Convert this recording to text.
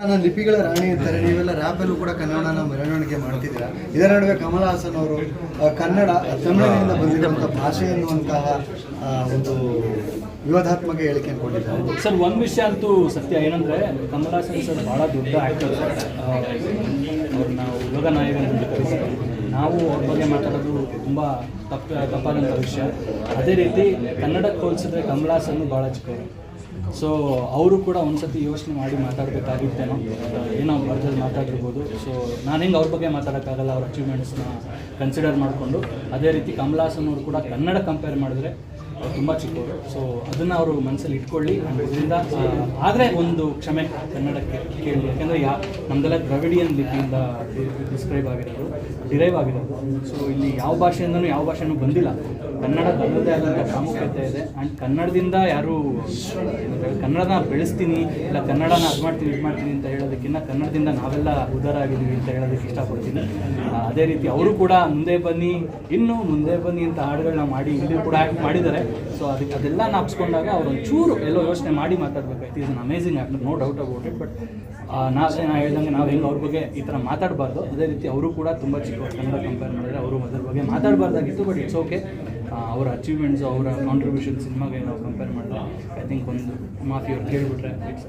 ನನ್ನ ಲಿಪಿಗಳ ರಾಣಿ ಅಂತಾರೆ. ನೀವೆಲ್ಲ ರ್ಯಾಪಲ್ಲೂ ಕೂಡ ಕನ್ನಡನ ಮೆರವಣಿಗೆ ಮಾಡ್ತಿದ್ದೀರಾ? ಇದರ ನಡುವೆ ಕಮಲ ಹಾಸನ್ ಅವರು ಕನ್ನಡ ತಮಿಳಿನಿಂದ ಬಂದಿರುವಂತಹ ಭಾಷೆ ಎನ್ನುವಂತಹ ಒಂದು ವಿವಾದಾತ್ಮಕ ಹೇಳಿಕೆ ಕೊಟ್ಟಿದ್ದಾರೆ. ಸರ್, ಒಂದು ವಿಷಯ ಅಂತೂ ಸತ್ಯ. ಏನಂದ್ರೆ ಕಮಲ್ ಹಾಸನ್ ಸರ್ ಬಹಳ ದೊಡ್ಡ ಆಕ್ಟರ್ ಅವ್ರನ್ನ ಯೋಗ ನಾಯಕ ನಾವು ಅವ್ರ ಬಗ್ಗೆ ಮಾತಾಡೋದು ತುಂಬ ತಪ್ಪ, ತಪ್ಪಾದಂಥ ವಿಷಯ. ಅದೇ ರೀತಿ ಕನ್ನಡಕ್ಕೆ ಹೋಲಿಸಿದ್ರೆ ಕಮಲ್ ಹಾಸನ್ ಬಹಳ ಚಿಕ್ಕವರು. ಸೊ ಅವರು ಕೂಡ ಒಂದ್ಸತಿ ಯೋಚನೆ ಮಾಡಿ ಮಾತಾಡಬೇಕಾಗಿತ್ತೇನೋ. ಏನೋ ಬರ್ತದೆ ಮಾತಾಡಿರ್ಬೋದು. ಸೊ ನಾನು ಹೆಂಗೆ ಅವ್ರ ಬಗ್ಗೆ ಮಾತಾಡೋಕ್ಕಾಗಲ್ಲ, ಅವ್ರ ಅಚೀವ್ಮೆಂಟ್ಸ್ನ ಕನ್ಸಿಡರ್ ಮಾಡಿಕೊಂಡು. ಅದೇ ರೀತಿ ಕಮಲ್ ಹಾಸನ್ ಅವರು ಕೂಡ ಕನ್ನಡ ಕಂಪೇರ್ ಮಾಡಿದ್ರೆ ತುಂಬ ಚಿಕ್ಕವರು. ಸೊ ಅದನ್ನು ಅವರು ಮನಸ್ಸಲ್ಲಿ ಇಟ್ಕೊಳ್ಳಿ. ಇದರಿಂದ ಆದರೆ ಒಂದು ಕ್ಷಮೆ ಕನ್ನಡಕ್ಕೆ ಕೇಳಿ. ಯಾಕೆಂದರೆ ಯಾ ನಮ್ಮದೆಲ್ಲ ದ್ರವಿಡಿಯನ್ ಲಿಪಿಯಿಂದ ಡಿಸ್ಕ್ರೈಬ್ ಆಗಿರೋದು ಡಿರೈವ್ ಆಗಿರೋದು. ಸೊ ಇಲ್ಲಿ ಯಾವ ಭಾಷೆಯಿಂದನೂ ಯಾವ ಭಾಷೆನೂ ಬಂದಿಲ್ಲ. ಕನ್ನಡ ತನ್ನದೇ ಆದಂಥ ಪ್ರಾಮುಖ್ಯತೆ ಇದೆ. ಆ್ಯಂಡ್ ಕನ್ನಡದಿಂದ ಯಾರು ಕನ್ನಡನ ಬೆಳೆಸ್ತೀನಿ, ಇಲ್ಲ ಕನ್ನಡನ ಅದು ಮಾಡ್ತೀನಿ, ಇದು ಮಾಡ್ತೀನಿ ಅಂತ ಹೇಳೋದಕ್ಕಿಂತ ಕನ್ನಡದಿಂದ ನಾವೆಲ್ಲ ಉದಾರ ಆಗಿದ್ದೀವಿ ಅಂತ ಹೇಳೋದಕ್ಕೆ ಇಷ್ಟಪಡ್ತೀನಿ. ಅದೇ ರೀತಿ ಅವರು ಕೂಡ ಮುಂದೆ ಬನ್ನಿ, ಇನ್ನೂ ಮುಂದೆ ಬನ್ನಿ ಅಂತ ಹಾಡುಗಳನ್ನ ಮಾಡಿ, ಇಲ್ಲಿ ಕೂಡ ಆ್ಯಕ್ಟ್ ಮಾಡಿದ್ದಾರೆ. ಸೊ ಅದಕ್ಕೆ ಅದೆಲ್ಲ ನಾಪ್ಸ್ಕೊಂಡಾಗ ಅವ್ರು ಒಂಚೂರು ಎಲ್ಲೋ ಯೋಚನೆ ಮಾಡಿ ಮಾತಾಡ್ಬೇಕಾಯ್ತು. Is an amazing actor no doubt about it but ನಾ ಹೇಳ್ದಂಗೆ ನಾವು ಹೆಂಗೆ ಅವ್ರ ಬಗ್ಗೆ ಈ ಥರ ಮಾತಾಡಬಾರ್ದು. ಅದೇ ರೀತಿ ಅವರು ಕೂಡ ತುಂಬ ಚಿಕ್ಕವರು ಕನ್ನಡ ಕಂಪೇರ್ ಮಾಡಿದ್ರೆ ಅವರು ಅದ್ರ ಬಗ್ಗೆ ಮಾತಾಡಬಾರ್ದಾಗಿತ್ತು ಬಟ್ ಇಟ್ಸ್ ಓಕೆ ಅವರ ಅಚೀವ್ಮೆಂಟ್ಸ್ ಅವರ ಕಾಂಟ್ರಿಬ್ಯೂಷನ್ ಸಿನಿಮಾಗೆ ನಾವು ಕಂಪೇರ್ ಮಾಡಿದ್ರೆ ಐ ಥಿಂಕ್ ಒಂದು ಮಾಫಿ ಅವ್ರು ಕೇಳಿಬಿಟ್ರೆ ಇಟ್ಸ್